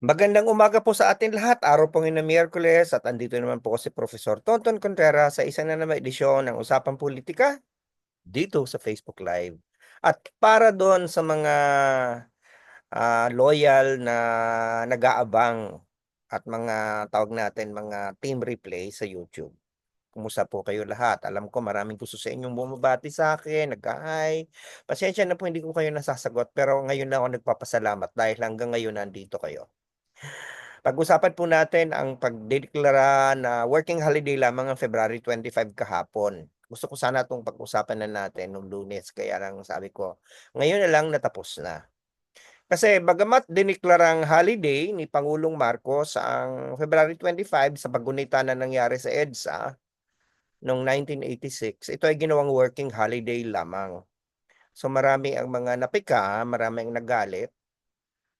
Magandang umaga po sa atin lahat. Araw po ngayon ng Miyerkules at andito naman po si Professor Tonton Contreras sa isa na naman edisyon ng Usapang Politika dito sa Facebook Live. At para doon sa mga ah, loyal na nag-aabang at mga tawag natin mga team replay sa YouTube. Kumusta po kayo lahat? Alam ko maraming gusto sa inyong bumabati sa akin, nagka-hi. Pasensya na po hindi ko kayo nasasagot pero ngayon na ako nagpapasalamat dahil hanggang ngayon nandito kayo. Pag-usapan po natin ang pagdedeklara na working holiday lamang ang February 25 kahapon. Gusto ko sana itong pag-usapan na natin nung lunes, kaya lang sabi ko, ngayon na lang natapos na. Kasi bagamat dineklarang holiday ni Pangulong Marcos ang February 25 sa paggunita na nangyari sa EDSA noong 1986, ito ay ginawang working holiday lamang. So marami ang mga napika, marami ang nagalit.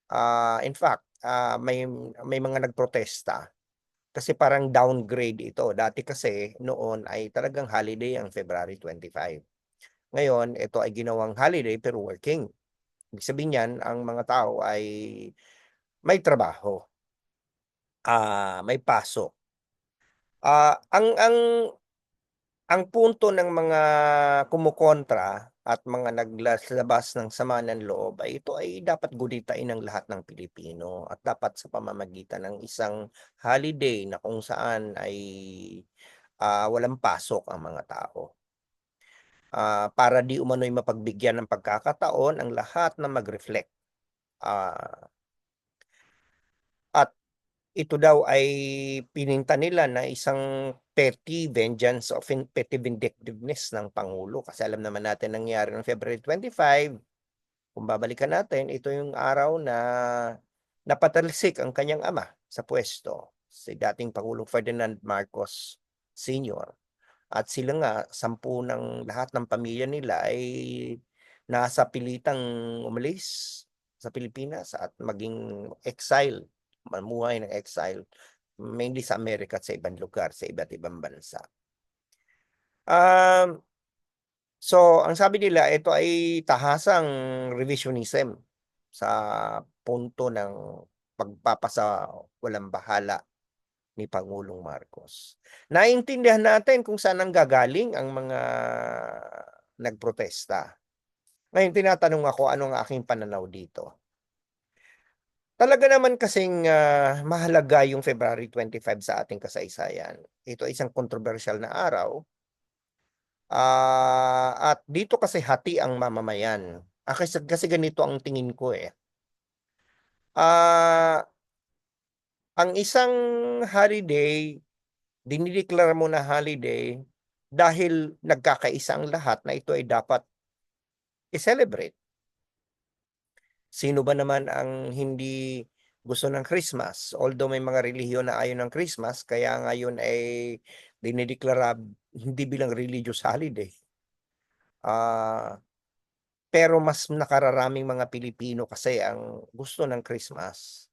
Ah, in fact, ah, may may mga nagprotesta. Kasi parang downgrade ito. Dati kasi noon ay talagang holiday ang February 25. Ngayon, ito ay ginawang holiday pero working. Ibig sabihin niyan, ang mga tao ay may trabaho. Ah, may pasok. Ah, ang ang ang punto ng mga kumukontra at mga naglalabas ng sama ng loob ay ito ay dapat guditain ng lahat ng Pilipino at dapat sa pamamagitan ng isang holiday na kung saan ay ah, walang pasok ang mga tao. Ah, para di umano'y mapagbigyan ng pagkakataon ang lahat na mag-reflect. At ito daw ay pininta nila na isang petty vengeance of petty vindictiveness ng Pangulo. Kasi alam naman natin nangyari noong February 25, kung babalikan natin, ito yung araw na napatalsik ang kanyang ama sa pwesto, si dating Pangulong Ferdinand Marcos Sr. At sila nga, sampu ng lahat ng pamilya nila ay nasa pilitang umalis sa Pilipinas at maging exile, mamuhay ng exile, mainly sa Amerika at sa ibang lugar, sa iba't ibang bansa. Um, so, ang sabi nila, ito ay tahasang revisionism sa punto ng pagpapasa walang bahala ni Pangulong Marcos. Naintindihan natin kung saan ang gagaling ang mga nagprotesta. Ngayon tinatanong ako anong aking pananaw dito. Talaga naman kasing uh, mahalaga yung February 25 sa ating kasaysayan. Ito ay isang kontrobersyal na araw. Uh, at dito kasi hati ang mamamayan. Ah, kasi, kasi ganito ang tingin ko eh. Uh, ang isang holiday, dinideklara mo na holiday dahil nagkakaisa ang lahat na ito ay dapat i-celebrate. Sino ba naman ang hindi gusto ng Christmas? Although may mga relihiyon na ayaw ng Christmas, kaya ngayon ay dinideklara hindi bilang religious holiday. Uh, pero mas nakararaming mga Pilipino kasi ang gusto ng Christmas.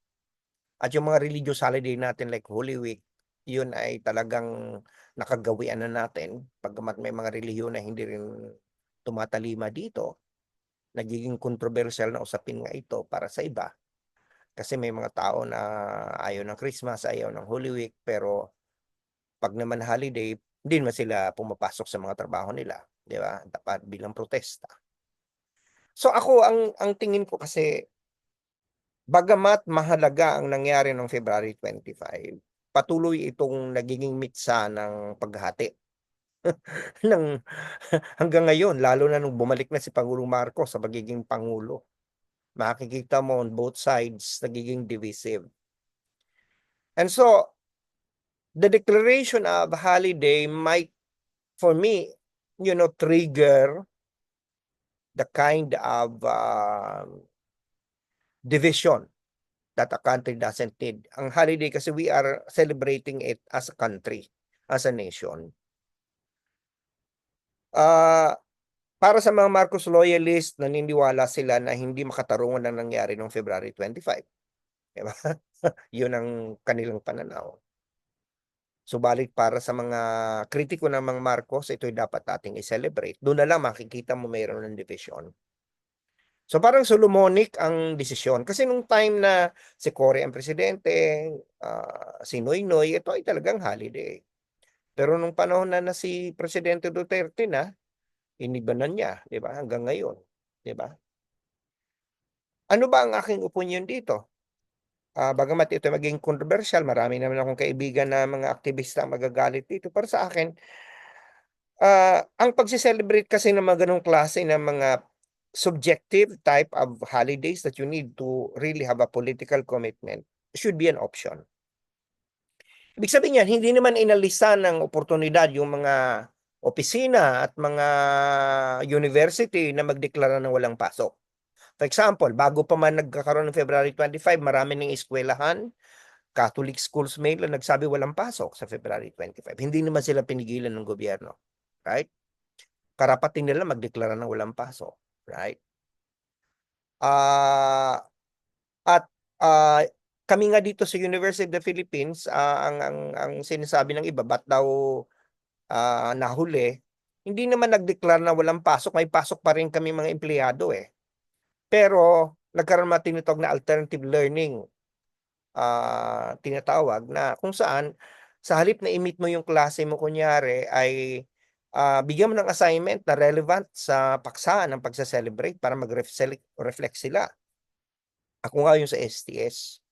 At yung mga religious holiday natin like Holy Week, yun ay talagang nakagawian na natin. Pagkamat may mga relihiyon na hindi rin tumatalima dito, nagiging kontrobersyal na usapin nga ito para sa iba. Kasi may mga tao na ayaw ng Christmas, ayaw ng Holy Week, pero pag naman holiday, hindi naman sila pumapasok sa mga trabaho nila, di ba? Dapat bilang protesta. So ako ang ang tingin ko kasi bagamat mahalaga ang nangyari noong February 25, patuloy itong nagiging mitsa ng paghati ng hanggang ngayon lalo na nung bumalik na si Pangulong Marcos sa pagiging pangulo. Makikita mo on both sides nagiging divisive. And so the declaration of holiday might for me, you know, trigger the kind of uh, division that a country doesn't need. Ang holiday kasi we are celebrating it as a country, as a nation. Ah, para sa mga Marcos loyalist, naniniwala sila na hindi makatarungan ang nangyari noong February 25. Di ba? Yun ang kanilang pananaw. Subalit para sa mga kritiko ng mga Marcos, ito'y dapat ating i-celebrate. Doon na lang makikita mo mayroon ng division. So parang Solomonic ang desisyon. Kasi nung time na si Cory ang presidente, ah, si Noynoy, ito ay talagang holiday. Pero nung panahon na, na si Presidente Duterte na, iniba niya, 'di ba? Hanggang ngayon, 'di ba? Ano ba ang aking opinyon dito? Ah, bagamat ito maging controversial, marami naman akong kaibigan na mga aktivista magagalit dito. Para sa akin, ah, ang pagse-celebrate kasi ng mga ganong klase ng mga subjective type of holidays that you need to really have a political commitment should be an option. Ibig sabihin niyan, hindi naman inalisan ng oportunidad yung mga opisina at mga university na magdeklara ng walang pasok. For example, bago pa man nagkakaroon ng February 25, marami ng eskwelahan, Catholic schools mail na nagsabi walang pasok sa February 25. Hindi naman sila pinigilan ng gobyerno. Right? Karapatin nila magdeklara ng walang pasok. Right? Ah, at ah, kami nga dito sa University of the Philippines, ah, ang ang ang sinasabi ng iba, ba't daw ah, nahuli? Hindi naman nagdeklara na walang pasok, may pasok pa rin kami mga empleyado eh. Pero nagkaroon mga tinatawag na alternative learning ah, tinatawag na kung saan sa halip na i-meet mo yung klase mo kunyari ay ah, bigyan mo ng assignment na relevant sa paksa ng pagse-celebrate para mag-reflect sila. Ako nga yung sa STS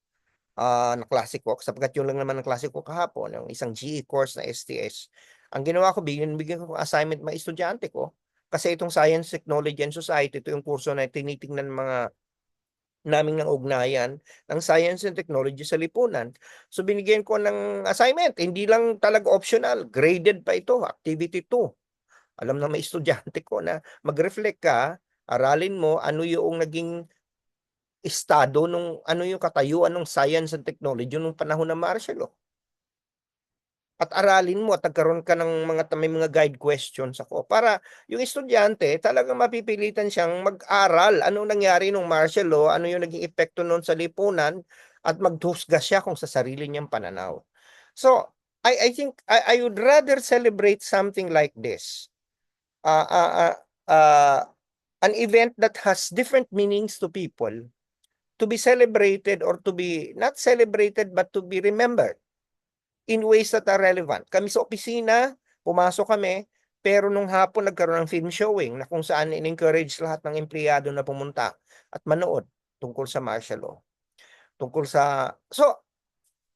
ah, na klase ko sapagkat yun lang naman ang klase ko kahapon, yung isang GE course na STS. Ang ginawa ko, bigyan bigyan ko assignment mga estudyante ko kasi itong Science, Technology and Society, ito yung kurso na tinitingnan ng mga naming ng ugnayan ng Science and Technology sa lipunan. So binigyan ko ng assignment, hindi lang talaga optional, graded pa ito, activity 2. Alam na may estudyante ko na mag-reflect ka, aralin mo ano yung naging estado nung ano yung katayuan ng science and technology nung panahon ng martial law. At aralin mo at nagkaroon ka ng mga may mga guide questions ako para yung estudyante talagang mapipilitan siyang mag-aral ano nangyari nung martial law, ano yung naging epekto noon sa lipunan at maghusga siya kung sa sarili niyang pananaw. So, I I think I I would rather celebrate something like this. Uh, uh, uh, uh, an event that has different meanings to people to be celebrated or to be not celebrated but to be remembered in ways that are relevant. Kami sa opisina, pumasok kami, pero nung hapon nagkaroon ng film showing na kung saan in-encourage lahat ng empleyado na pumunta at manood tungkol sa martial law. Tungkol sa, so,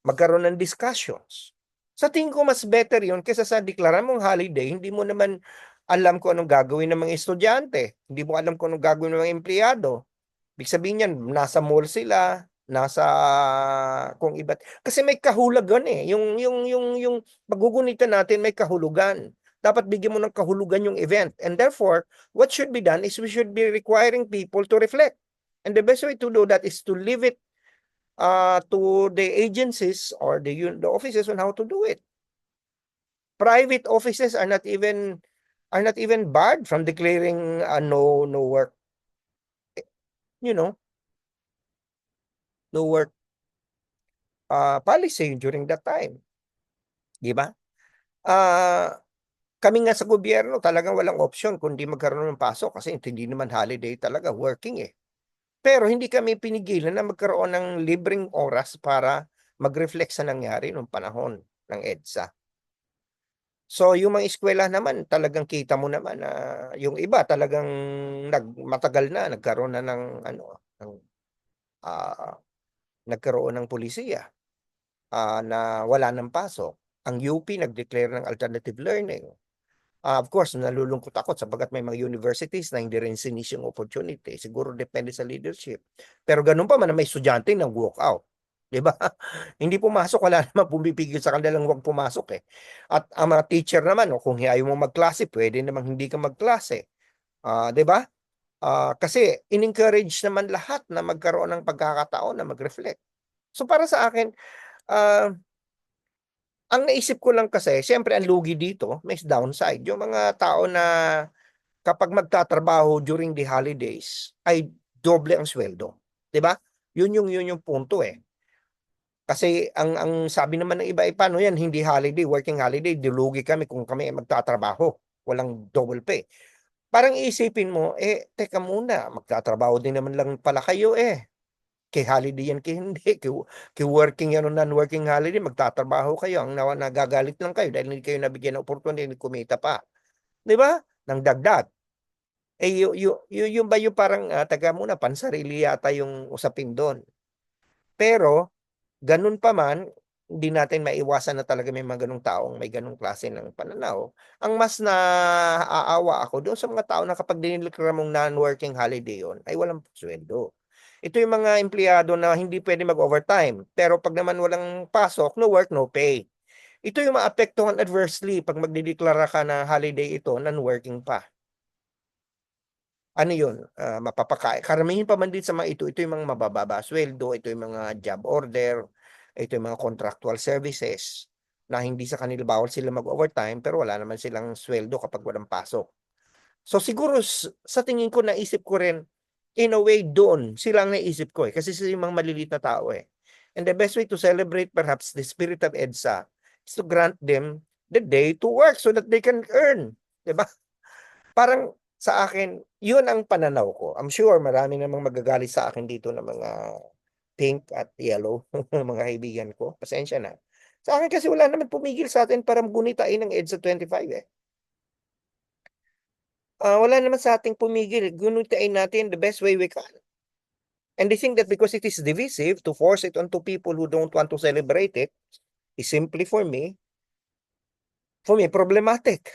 magkaroon ng discussions. Sa tingin ko mas better yun kaysa sa deklaran mong holiday, hindi mo naman alam kung anong gagawin ng mga estudyante. Hindi mo alam kung anong gagawin ng mga empleyado. Ibig sabihin yan, nasa mall sila, nasa kung iba kasi may kahulugan eh. Yung yung yung yung pagugunitan natin may kahulugan. Dapat bigyan mo ng kahulugan yung event. And therefore what should be done is we should be requiring people to reflect. And the best way to do that is to leave it uh, to the agencies or the the offices on how to do it. Private offices are not even are not even barred from declaring uh, no no work you know no work uh, policy during that time. Di ba? Ah, kami nga sa gobyerno talagang walang option kundi magkaroon ng pasok kasi hindi naman holiday talaga, working eh. Pero hindi kami pinigilan na magkaroon ng libreng oras para mag-reflect sa nangyari nung panahon ng EDSA. So yung mga eskwela naman talagang kita mo naman na yung iba talagang nag matagal na nagkaroon na ng ano ng ah nagkaroon ng pulisiya ah, na wala ng pasok. Ang UP nag-declare ng alternative learning. Ah, of course, nalulungkot ako sapagkat may mga universities na hindi rin sinis yung opportunity. Siguro depende sa leadership. Pero ganun pa man, may estudyante nang walk out. Di ba? hindi pumasok, wala naman pumipigil sa kanilang huwag pumasok eh. At ang mga teacher naman, o kung ayaw mo magklase, pwede namang hindi ka magklase. Ah, di ba? Ah, kasi in-encourage naman lahat na magkaroon ng pagkakataon na mag-reflect. So para sa akin, ah, ang naisip ko lang kasi, siyempre ang lugi dito, may downside. Yung mga tao na kapag magtatrabaho during the holidays ay doble ang sweldo, ba? Yun yung yun yung punto eh. Kasi ang ang sabi naman ng iba ay paano yan, hindi holiday, working holiday, dilugi kami kung kami magtatrabaho, walang double pay. Parang iisipin mo, eh, teka muna magtatrabaho din naman lang pala kayo, eh. Kay holiday yan, kay hindi, kay kay working yan o non-working holiday magtatrabaho kayo ang nawa nagagalit lang kayo dahil hindi kayo nabigyan ng oportunidad kumita pa, 'di ba, ng dagdag. Eh, yu yu yu yun ba yung parang, ah, teka muna pansarili yata yung usapin dun. Pero, ganun pa man, hindi natin maiwasan na talaga may mga ganong taong may ganong klase ng pananaw. Ang mas naaawa ako dun sa mga tao na kapag dinideklara mong non-working holiday yun ay walang suweldo. Ito yung mga empleyado na hindi puwede mag-overtime, pero 'pag naman walang pasok, no work, no pay. Ito yung maapektuhan adversely 'pag magdedeklara ka na holiday ito, non-working pa. Ano yun, ah, mapapaka karamihan pa man din sa mga ito, ito yung mga mabababa sweldo, ito yung mga job order, ito yung mga contractual services na hindi sa kanila bawal sila mag-overtime pero wala naman silang sweldo kapag walang pasok. So siguro sa tingin ko naisip ko rin, in a way doon sila ang naisip ko, eh, kasi sila yung mga maliliit na tao, eh. And the best way to celebrate perhaps the spirit of EDSA is to grant them the day to work so that they can earn, 'di ba? Parang sa akin, yun ang pananaw ko. I'm sure marami namang magagalit sa akin dito na mga pink at yellow, mga kaibigan ko, pasensya na. Sa akin kasi wala naman pumigil sa'tin para gunitain ang EDSA 25, eh. Ah, wala naman sa ating pumigil, gunitain natin the best way we can. And they think that because it is divisive, to force it onto people who don't want to celebrate it, is simply for me for me problematic.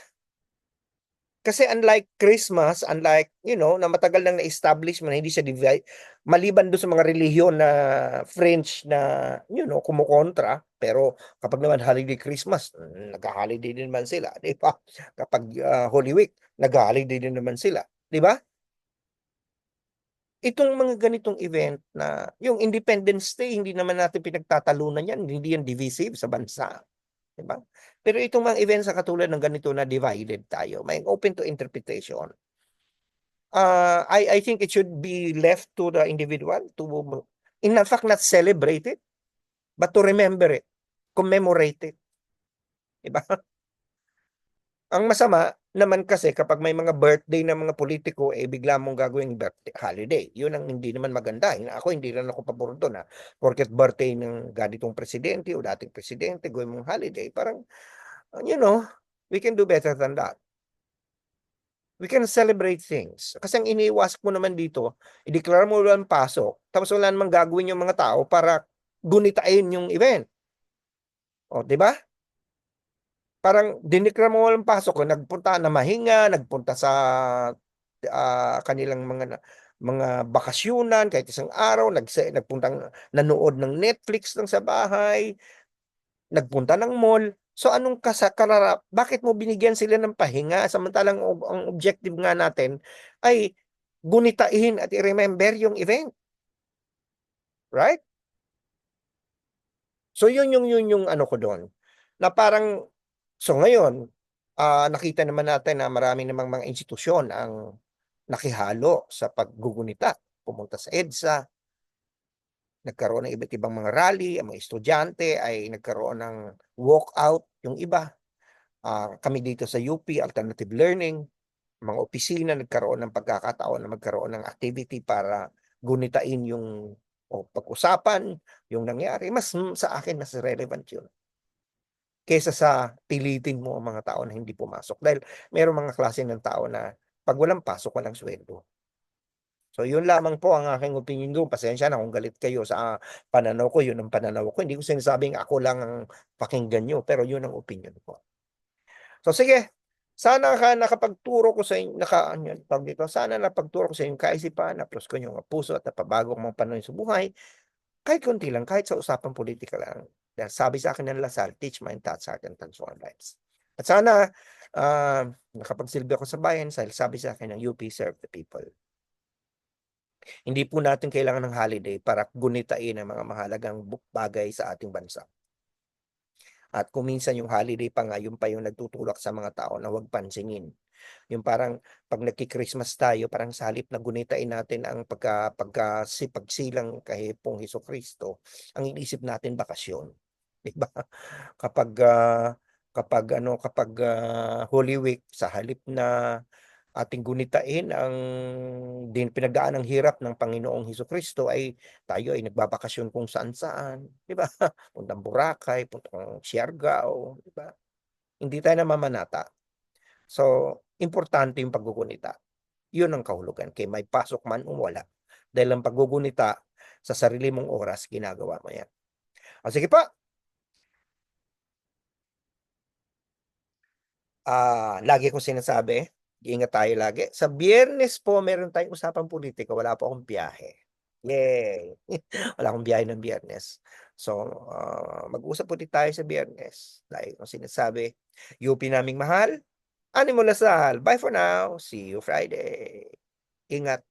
Kasi unlike Christmas, unlike, you know, na matagal nang na-establish mo na hindi siya divi maliban dun sa mga relihiyon na French na, you know, kumokontra, pero kapag naman holiday Christmas, nagha-holiday din naman sila, 'di ba? Kapag, ah, Holy Week, nagha-holiday din naman sila, 'di ba? Itong mga ganitong event na yung Independence Day hindi naman natin pinagtatalunan yan, hindi yan divisive sa bansa, 'di ba? Pero itong mga events na katulad ng ganito na divided tayo, may open to interpretation. Ah, I I think it should be left to the individual to in fact not celebrate it, but to remember it, commemorate it. 'Di ba? Ang masama naman kasi kapag may mga birthday ng mga politiko, eh, bigla mong gagawing birthday holiday, yun ang hindi naman maganda, ako hindi rin ako pabor ah, porket birthday ng ganitong presidente o dating presidente gawin mong holiday, parang, you know, we can do better than that. We can celebrate things, kasi ang iniiwasan mo naman dito, ideklara mo walang pasok, tapos wala namang gagawin yung mga tao para gunitain yung event. Oh, 'di ba? Parang dineklara mo walang pasok, nagpunta namahinga, nagpunta sa, ah, kanilang mga mga bakasyunan kahit isang araw, nagse nagpuntang nanood ng Netflix lang sa bahay, nagpunta ng mall. So anong kasa karara bakit mo binigyan sila ng pahinga samantalang ang objective nga natin ay gunitain at i-remember yung event. Right? So yun yung yun yung ano ko dun, na parang So ngayon, ah, nakita naman natin na marami namang mga institusyon ang nakihalo sa paggugunita, pumunta sa EDSA. Nagkaroon ng iba't ibang mga rally, ang mga estudyante ay nagkaroon ng walkout, yung iba. Ah, kami dito sa UP Alternative Learning, mga opisina nagkaroon ng pagkakataon na magkaroon ng activity para gunitain yung o pag-usapan yung nangyari. Mas sa akin mas relevant yun. Kaysa sa pilitin mo ang mga tao na hindi pumasok dahil merong mga klase ng tao na 'pag walang pasok, walang sweldo. So yun lamang po ang aking opinyon dun, pasensya na kung galit kayo sa pananaw ko, yun ang pananaw ko. Hindi ko sinasabing ako lang ang pakinggan niyo, pero yun ang opinyon ko. So sige, sana ka nakapagturo ko sa inyo naka ano tawag dito, sana napagturo ko sa inyong kaisipan, na-plus ko yung puso at napabago ko mga panahon sa buhay. Kahit konti lang, kahit sa usapang politika lang. Dahil sabi sa akin ng Lasal, "Teach mind, touch heart, and transform lives." At sana, ah, nakapagsilbi ako sa bayan sabi sa akin ng UP, serve the people. Hindi po natin kailangan ng holiday para gunitain ang mga mahalagang bagay sa ating bansa. At kung minsan yung holiday pa nga, yun pa yung nagtutulak sa mga tao na huwag pansinin. Yung parang 'pag nagki-Christmas tayo, parang sa halip na gunitain natin ang pagka pagkasi pagsilang kay Pong Hesukristo, ang iniisip natin bakasyon. 'Di ba? Kapag, ah, kapag ano, kapag, ah, Holy Week sa halip na, ating gunitain ang din pinagdaan ng hirap ng Panginoong Hesukristo ay tayo ay nagbabakasyon kung saan-saan, 'di ba? Puntang Boracay, puntang Siargao, 'di ba? Hindi tayo namamanata. So, importante yung paggugunita. Yun ang kahulugan, kaya may pasok man o wala. Dahil ang paggugunita sa sarili mong oras, ginagawa mo yan. O sige po. Ah, lagi kong sinasabi, ingat tayo lagi. Sa Biyernes po meron tayong usapang pulitika, wala po akong biyahe. Yay! Wala akong biyahe ng Biyernes. So, ah, mag-usap ulit tayo sa Biyernes. Lagi kong sinasabi, UP naming mahal, Animo Lasal. Bye for now. See you Friday. Ingat.